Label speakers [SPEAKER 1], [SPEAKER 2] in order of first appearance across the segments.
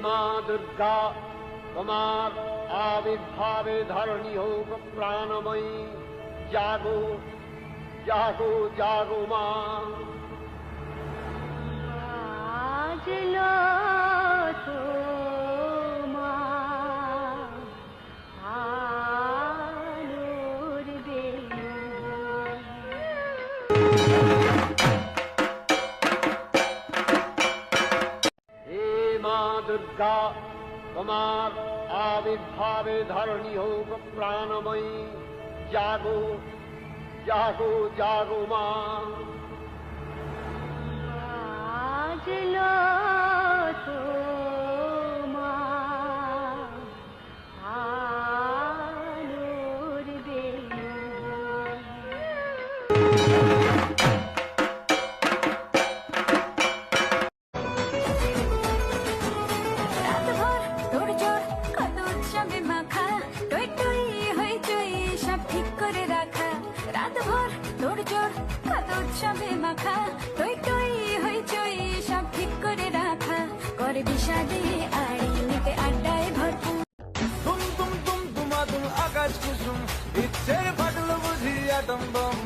[SPEAKER 1] माँ दुर्गा कुमार आविर्भाव धरणी योग प्राणमयी।
[SPEAKER 2] जागो जागो जागो माँ।
[SPEAKER 1] হে মা দুর্গা তোমার আবির্ভাবে ধরণী হোক প্রাণময়ী জাগো জাগো জাগো মা
[SPEAKER 3] করে রাখা। রাতভর তোর জোর কত উৎসবে মাখা। টই টই হইচই সব ঠিক করে রাখা। করে বিষাদে আড়ি নিতে আড্ডায় ভরপুর।
[SPEAKER 4] তুম তুম তুম তুমাতুম আকাশ কুসুম, ইচ্ছের ফাটলো বুঝি আটম বম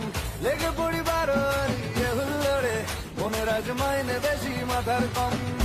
[SPEAKER 4] লেগে পড়িবার ইয়ে হুল্লোড়ে মনের আজ মাইনে বেশি মাথার কম।